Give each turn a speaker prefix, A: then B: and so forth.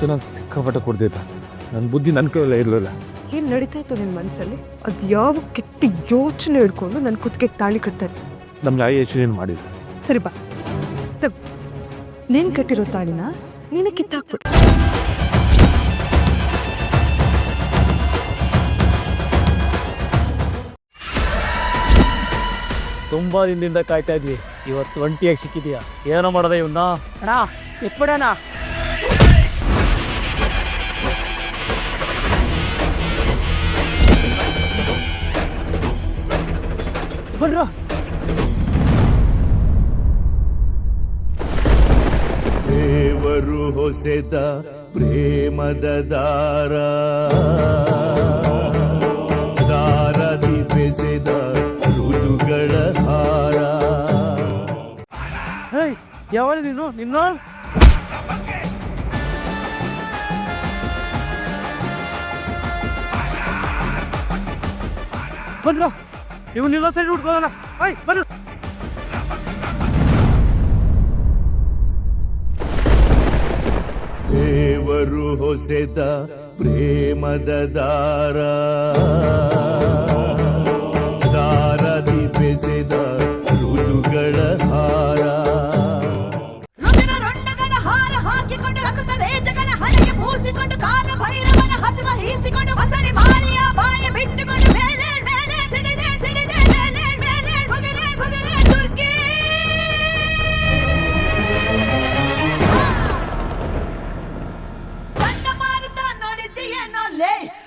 A: ಇವತ್ತು ನಾನು ಸಿಕ್ಕಾಪಟ್ಟೆ ಕೊಡ್ದಿದ್ದ ನನ್ನ ಬುದ್ಧಿ ನನ್ನ ಕೈಯಲ್ಲೇ ಇರಲಿಲ್ಲ.
B: ಏನು ನಡೀತಾ ಇತ್ತು ನಿನ್ನ ಮನಸ್ಸಲ್ಲಿ ಅದು ಯಾವ ಕೆಟ್ಟ ಯೋಚನೆ ಹಿಡ್ಕೊಂಡು ನನ್ನ ಕುತ್ತಿಗೆ ತಾಳಿ ಕಟ್ತಾ ಇತ್ತು
A: ನಮ್ಮ ನ್ಯಾಯ ಯೋಚನೆ ಮಾಡಿದ್ರು
B: ಸರಿ ಬಾ. ತಗ್. ನೀನು ಕಟ್ಟಿರೋ ತಾಳಿನ ನೀನು ಕಿತ್ತಾಕ್ಬಿಡು.
C: ತುಂಬಾ ದಿನದಿಂದ ಕಾಯ್ತಾ ಇದ್ವಿ. ಇವತ್ತು ಒಂಟಿಯಾಗಿ ಸಿಕ್ಕಿದೀಯಾ. ಏನೋ ಮಾಡೋದ ಇವನ್ನ
D: ಅಣ್ಣ ಎತ್ಬಿಡಣ
C: ಬನ್ರ
E: ದೇವರು ಹೊಸೆದ ಪ್ರೇಮದ ದಾರ. ದಾರದಿ ಬೆಸೆದ ಋತುಗಳ ಹಾರ.
C: ಯಾವ ನೀನು? ನಿನ್ನ? ಬನ್ರ ನೀವು ನಿಲ್ಲ ಸೈಡ್ ಹುಡ್ಕೊಳ್ಳೋಣ ಐ ಬನ್ನಿ.
E: ದೇವರು ಹೊಸೆದ ಪ್ರೇಮದ ದಾರ. ದಾರದಿ ಬೆಸೆದ ಋತುಗಳ ಹಾರ.
F: ಹಾರ ಹಾಕಿಕೊಂಡು ರಕ್ತ ರೇಜಗಳ ಹಣೆಗೆ ಮೂಸಿಕೊಂಡು ಕಾಲ Hindi yan, no, lay!